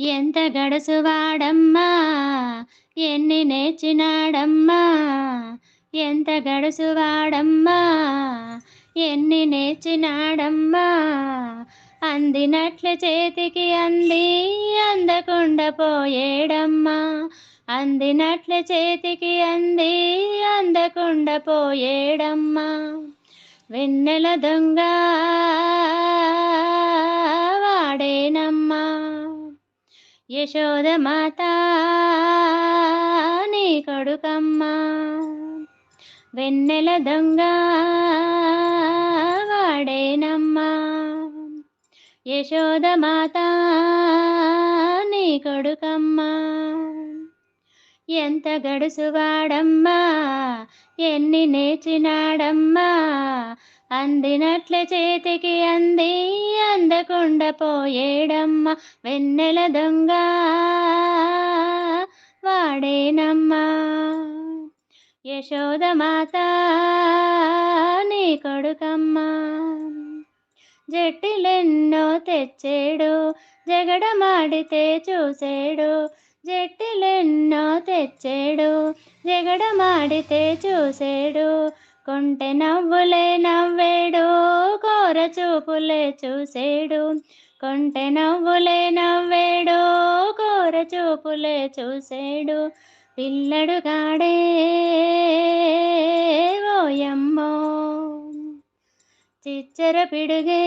ఎంత గడుసువాడమ్మా? ఎన్ని నేర్చినాడమ్మా? ఎంత గడుసువాడమ్మా? ఎన్ని నేర్చినాడమ్మా? అందినట్లు చేతికి అంది అందకుండా పోయేడమ్మా. అందినట్లు చేతికి అంది అందకుండా పోయేడమ్మా. వెన్నెల దొంగ యశోద మాత నీ కొడుకమ్మా. వెన్నెల దొంగ వాడేనమ్మా. యశోద మాత నీ కొడుకమ్మా. ఎంత గడుసువాడమ్మా ఎన్ని నేర్చినాడమ్మా. అందినట్ల చేతికి అంది అందకుండా పోయేడమ్మా వెన్నెల దొంగ వాడేనమ్మా. యశోద మాత నీ కొడుకమ్మా జట్టిలెన్నో తెచ్చేడు జగడమాడితే చూసేడు జట్టిలెన్నో తెచ్చేడు జగడమాడితే చూసేడు కొంటె నవ్వులే నవ్వేడు కోర చూపులే చూసేడు. కొంటె నవ్వులే నవ్వేడు కోర చూపులే చూసేడు. పిల్లడు గాడే ఓయమ్మో చిచ్చర పిడుగే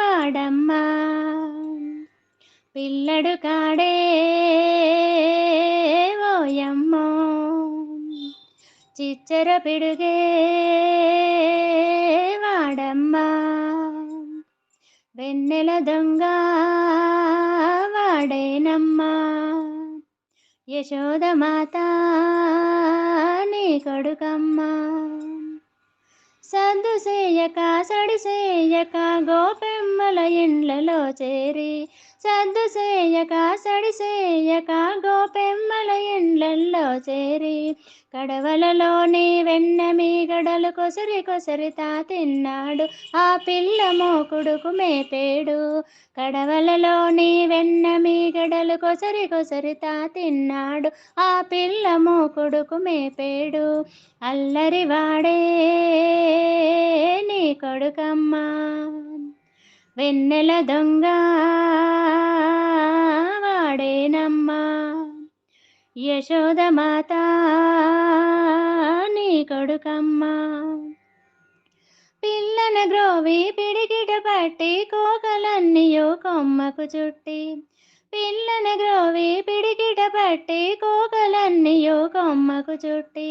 వాడమ్మా. పిల్లడు కాడే చిచ్చర పిడుగే వాడమ్మా వెన్నెల దొంగ వాడేనమ్మా యశోద మాత నీ కొడుకమ్మా సందు చేయక సడి చేయక గోపెమ్మల ఇండ్లలో చేరి సద్దు చేయక సడి చేయక గోపెమ్మల ఇండ్లలో చేరి కడవలలోని వెన్న మీగడలు కొసరి కొసరి తా తిన్నాడు. ఆ పిల్ల మోకుడుకు మేపేడు. కడవలలోని వెన్న మీగడలు కొసరి కొసరి తా తిన్నాడు. ఆ పిల్ల మోకుడుకు మేపేడు. అల్లరి వాడే నీ కొడుకమ్మా. వెన్నెల దొంగ వాడేనమ్మా. యశోద కొమ్మకు చుట్టి పిల్లన గ్రోవి పిడికిట పట్టి కోకలన్నీయో కొమ్మకు చుట్టి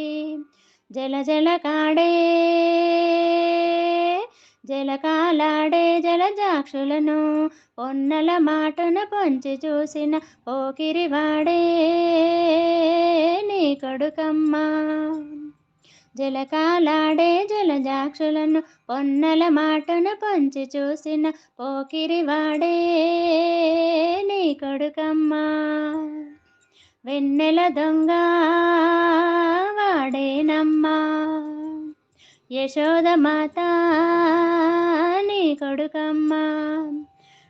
జల జల కాడే జలకాలాడే జలజాక్షులను పొన్నల మాటను పొంచి చూసిన ఓకిరివాడే నీ కొడుకమ్మా. జలకాలాడే జలజాక్షులను పొన్నల మాటను పొంచి చూసిన పోకిరి వాడే నీ కొడుకమ్మా. వెన్నెల దొంగ వాడేనమ్మా. యశోద మాత నీ కొడుకమ్మా.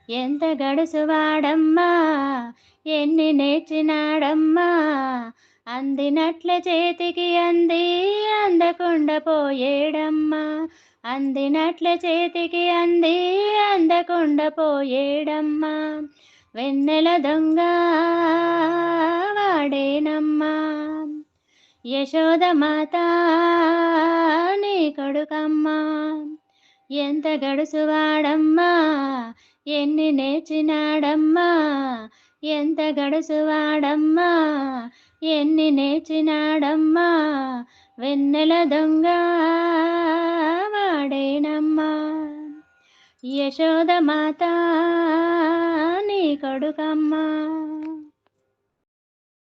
ఎంత గడుసువాడమ్మా ఎన్ని నేర్చినాడమ్మా. అందినట్ల చేతికి అంది అందకుండా పోయేడమ్మా. అందినట్ల చేతికి అంది అందకుండా పోయేడమ్మా. వెన్నెల దొంగ వాడేనమ్మా. యశోద మాత నీ కొడుకమ్మా. ఎంత గడుసువాడమ్మా ఎన్ని నేర్చినాడమ్మా. ఎంత గడుసువాడమ్మా? ఎన్ని నేర్చినాడమ్మా? వెన్నెల దొంగ వాడేనమ్మా. యశోద మాత నీ కొడుకమ్మా.